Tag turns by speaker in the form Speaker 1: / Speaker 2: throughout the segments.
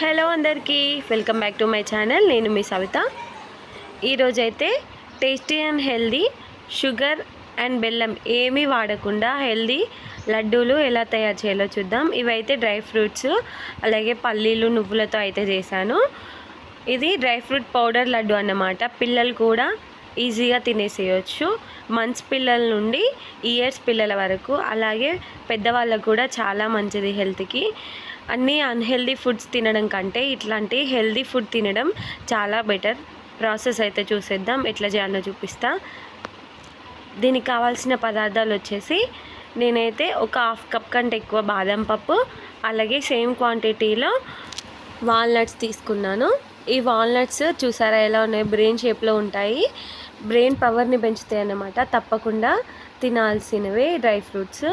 Speaker 1: Hello అందరికీ welcome back to my channel. నేను మీ సవిత. ఈరోజైతే tasty and healthy sugar and బెల్లం ఏమీ వాడకుండా హెల్దీ లడ్డూలు ఎలా తయారు చేయాలో చూద్దాం. ఇవైతే డ్రై ఫ్రూట్స్ అలాగే పల్లీలు నువ్వులతో అయితే చేశాను. ఇది డ్రై ఫ్రూట్ పౌడర్ లడ్డు అన్నమాట. పిల్లలు కూడా ఈజీగా తినేసేయచ్చు. మంత్స్ పిల్లల నుండి ఇయర్స్ పిల్లల వరకు. అలాగే పెద్దవాళ్ళకు కూడా చాలా మంచిది హెల్త్కి. అన్నీ అన్హెల్దీ ఫుడ్స్ తినడం కంటే ఇట్లాంటి హెల్దీ ఫుడ్ తినడం చాలా బెటర్. ప్రాసెస్ అయితే చూసేద్దాం. ఎట్లా చేయాలో చూపిస్తా. దీనికి కావాల్సిన పదార్థాలు వచ్చేసి నేనైతే ఒక హాఫ్ కప్ కంటే ఎక్కువ బాదం పప్పు అలాగే సేమ్ క్వాంటిటీలో వాల్నట్స్ తీసుకున్నాను. ఈ వాల్నట్స్ చూసారా ఎలా ఉన్నాయి? బ్రెయిన్ షేప్లో ఉంటాయి. బ్రెయిన్ పవర్ని పెంచుతాయి అన్నమాట. తప్పకుండా తినాల్సినవి డ్రై ఫ్రూట్స్.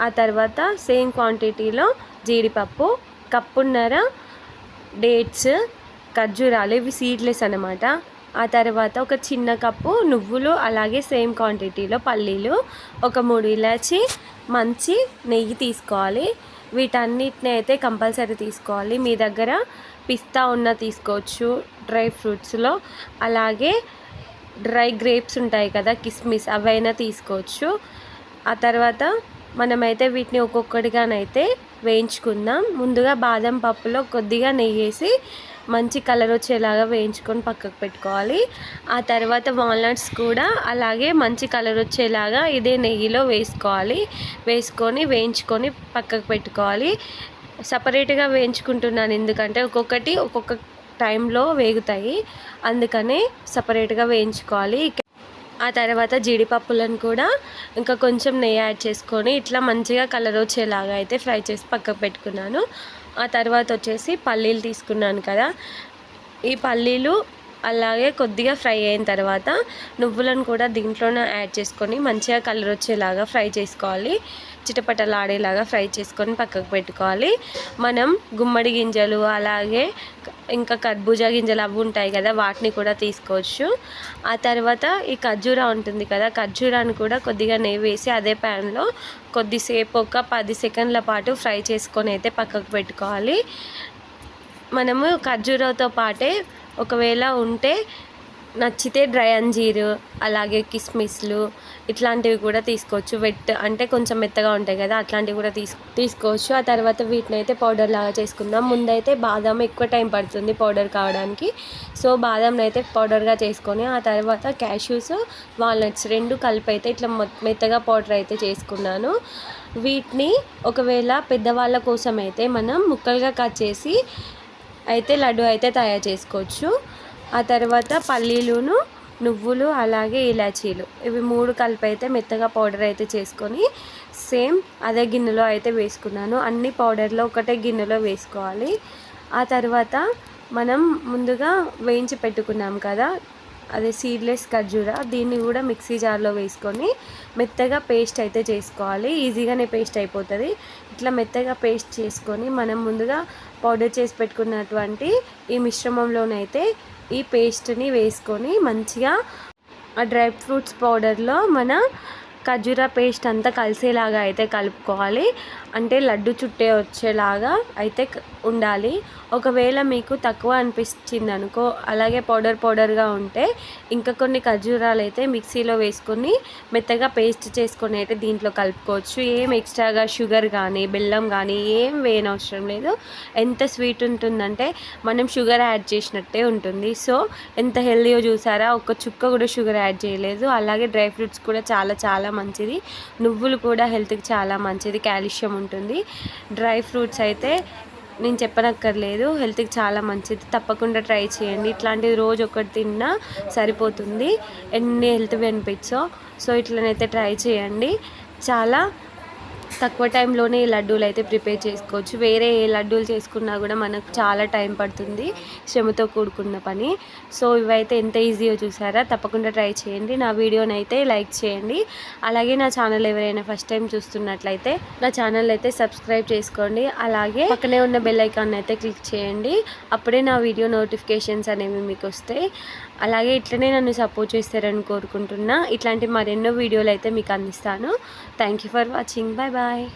Speaker 1: ఆ తర్వాత సేమ్ క్వాంటిటీలో జీడిపప్పు కప్పున్నర డేట్స్ ఖర్జూరాలు ఇవి సీడ్లెస్ అనమాట ఆ తర్వాత ఒక చిన్న కప్పు నువ్వులు అలాగే సేమ్ క్వాంటిటీలో పల్లీలు ఒక మూడు ఇలాచి మంచి నెయ్యి తీసుకోవాలి. వీటన్నిటిని అయితే కంపల్సరీ తీసుకోవాలి. మీ దగ్గర పిస్తా ఉన్న తీసుకోవచ్చు డ్రై ఫ్రూట్స్లో. అలాగే డ్రై గ్రేప్స్ ఉంటాయి కదా కిస్మిస్ అవైనా తీసుకోవచ్చు. ఆ తర్వాత మనమైతే వీటిని ఒక్కొక్కటిగానైతే వేయించుకుందాం. ముందుగా బాదం పప్పులో కొద్దిగా నెయ్యి వేసి మంచి కలర్ వచ్చేలాగా వేయించుకొని పక్కకు పెట్టుకోవాలి. ఆ తర్వాత వాల్నట్స్ కూడా అలాగే మంచి కలర్ వచ్చేలాగా ఇదే నెయ్యిలో వేసుకోవాలి. వేసుకొని వేయించుకొని పక్కకు పెట్టుకోవాలి. సపరేట్గా వేయించుకుంటున్నాను. ఎందుకంటే ఒక్కొక్కటి ఒక్కొక్క టైంలో వేగుతాయి. అందుకనే సపరేట్గా వేయించుకోవాలి. ఆ తర్వాత జీడిపప్పులను కూడా ఇంకా కొంచెం నెయ్యి యాడ్ చేసుకొని ఇట్లా మంచిగా కలర్ వచ్చేలాగా అయితే ఫ్రై చేసి పక్కకు పెట్టుకున్నాను. ఆ తర్వాత వచ్చేసి పల్లీలు తీసుకున్నాను కదా. ఈ పల్లీలు అలాగే కొద్దిగా ఫ్రై అయిన తర్వాత నువ్వులను కూడా దీంట్లోనే యాడ్ చేసుకొని మంచిగా కలర్ వచ్చేలాగా ఫ్రై చేసుకోవాలి. చిటపటలాడేలాగా ఫ్రై చేసుకొని పక్కకు పెట్టుకోవాలి. మనం గుమ్మడి గింజలు అలాగే ఇంకా కర్బూజా గింజలు అవి ఉంటాయి కదా వాటిని కూడా తీసుకోవచ్చు. ఆ తర్వాత ఈ ఖర్జూరా ఉంటుంది కదా ఖర్జూరాన్ని కూడా కొద్దిగా నెయ్యి వేసి అదే ప్యాన్లో కొద్దిసేపు ఒక పది సెకండ్ల పాటు ఫ్రై చేసుకొని అయితే పక్కకు పెట్టుకోవాలి. మనము ఖర్జూరతో పాటే ఒకవేళ ఉంటే నచ్చితే డ్రై అంజీరు అలాగే కిస్మిస్లు ఇట్లాంటివి కూడా తీసుకోవచ్చు. వెట్ అంటే కొంచెం మెత్తగా ఉంటాయి కదా అట్లాంటివి కూడా తీసు తీసుకోవచ్చు. ఆ తర్వాత వీటిని అయితే పౌడర్ లాగా చేసుకుందాం. ముందైతే బాదం ఎక్కువ టైం పడుతుంది పౌడర్ కావడానికి. సో బాదంని అయితే పౌడర్గా చేసుకొని ఆ తర్వాత క్యాష్యూస్ వాల్నట్స్ రెండు కలిపి అయితే ఇట్లా మెత్తగా పౌడర్ అయితే చేసుకున్నాను. వీటిని ఒకవేళ పెద్దవాళ్ళ కోసం అయితే మనం ముక్కలుగా కట్ చేసి అయితే లడ్డు అయితే తయారు చేసుకోవచ్చు. ఆ తర్వాత పల్లీలును నువ్వులు అలాగే ఇలాచీలు. ఇవి మూడు కలిపి అయితే మెత్తగా పౌడర్ అయితే చేసుకొని సేమ్ అదే గిన్నెలో అయితే వేసుకున్నాను. అన్ని పౌడర్లో ఒకటే గిన్నెలో వేసుకోవాలి. ఆ తర్వాత మనం ముందుగా వేయించి పెట్టుకున్నాం కదా అదే సీడ్లెస్ ఖర్జూరా దీన్ని కూడా మిక్సీ జార్లో వేసుకొని మెత్తగా పేస్ట్ అయితే చేసుకోవాలి. ఈజీగానే పేస్ట్ అయిపోతుంది. ఇట్లా మెత్తగా పేస్ట్ చేసుకొని మనం ముందుగా పౌడర్ చేసి పెట్టుకున్నటువంటి ఈ మిశ్రమంలోనైతే ఈ పేస్ట్ని వేసుకొని మంచిగా ఆ డ్రై ఫ్రూట్స్ పౌడర్లో మన ఖర్జూరా పేస్ట్ అంతా కలిసేలాగా అయితే కలుపుకోవాలి. అంటే లడ్డు చుట్టే వచ్చేలాగా అయితే ఉండాలి. ఒకవేళ మీకు తక్కువ అనిపించింది అనుకో అలాగే పౌడర్ పౌడర్గా ఉంటే ఇంకా కొన్ని ఖర్జూరాలు అయితే మిక్సీలో వేసుకొని మెత్తగా పేస్ట్ చేసుకొని అయితే దీంట్లో కలుపుకోవచ్చు. ఏం ఎక్స్ట్రాగా షుగర్ కానీ బెల్లం కానీ ఏం వేయనవసరం లేదు. ఎంత స్వీట్ ఉంటుందంటే మనం షుగర్ యాడ్ చేసినట్టే ఉంటుంది. సో ఎంత హెల్దీయో చూసారా? ఒక చుక్క కూడా షుగర్ యాడ్ చేయలేదు. అలాగే డ్రై ఫ్రూట్స్ కూడా చాలా చాలా మంచిది. నువ్వులు కూడా హెల్త్కి చాలా మంచిది. కాల్షియం ఉంటుంది. డ్రై ఫ్రూట్స్ అయితే నేను చెప్పనక్కర్లేదు. హెల్త్కి చాలా మంచిది. తప్పకుండా ట్రై చేయండి. ఇట్లాంటిది రోజు ఒకటి తిన్నా సరిపోతుంది. ఎన్ని హెల్త్ బెనిఫిట్సో సో ఇట్లనైతే ట్రై చేయండి. చాలా తక్కువ టైంలోనే ఈ లడ్డూలు అయితే ప్రిపేర్ చేసుకోవచ్చు. వేరే ఏ లడ్డూలు చేసుకున్నా కూడా మనకు చాలా టైం పడుతుంది శ్రమతో కూడుకున్న పని. సో ఇవైతే ఎంత ఈజీయో చూసారా? తప్పకుండా ట్రై చేయండి. నా వీడియోని అయితే లైక్ చేయండి. అలాగే నా ఛానల్ ఎవరైనా ఫస్ట్ టైం చూస్తున్నట్లయితే నా ఛానల్ అయితే సబ్స్క్రైబ్ చేసుకోండి. అలాగే పక్కనే ఉన్న బెల్ ఐకాన్ అయితే క్లిక్ చేయండి. అప్పుడే నా వీడియో నోటిఫికేషన్స్ అనేవి మీకు వస్తాయి. అలాగే ఇట్లనే నన్ను సపోర్ట్ చేస్తారని కోరుకుంటున్నా. ఇట్లాంటి మరెన్నో వీడియోలు అయితే మీకు అందిస్తాను. Thank you for watching. Bye bye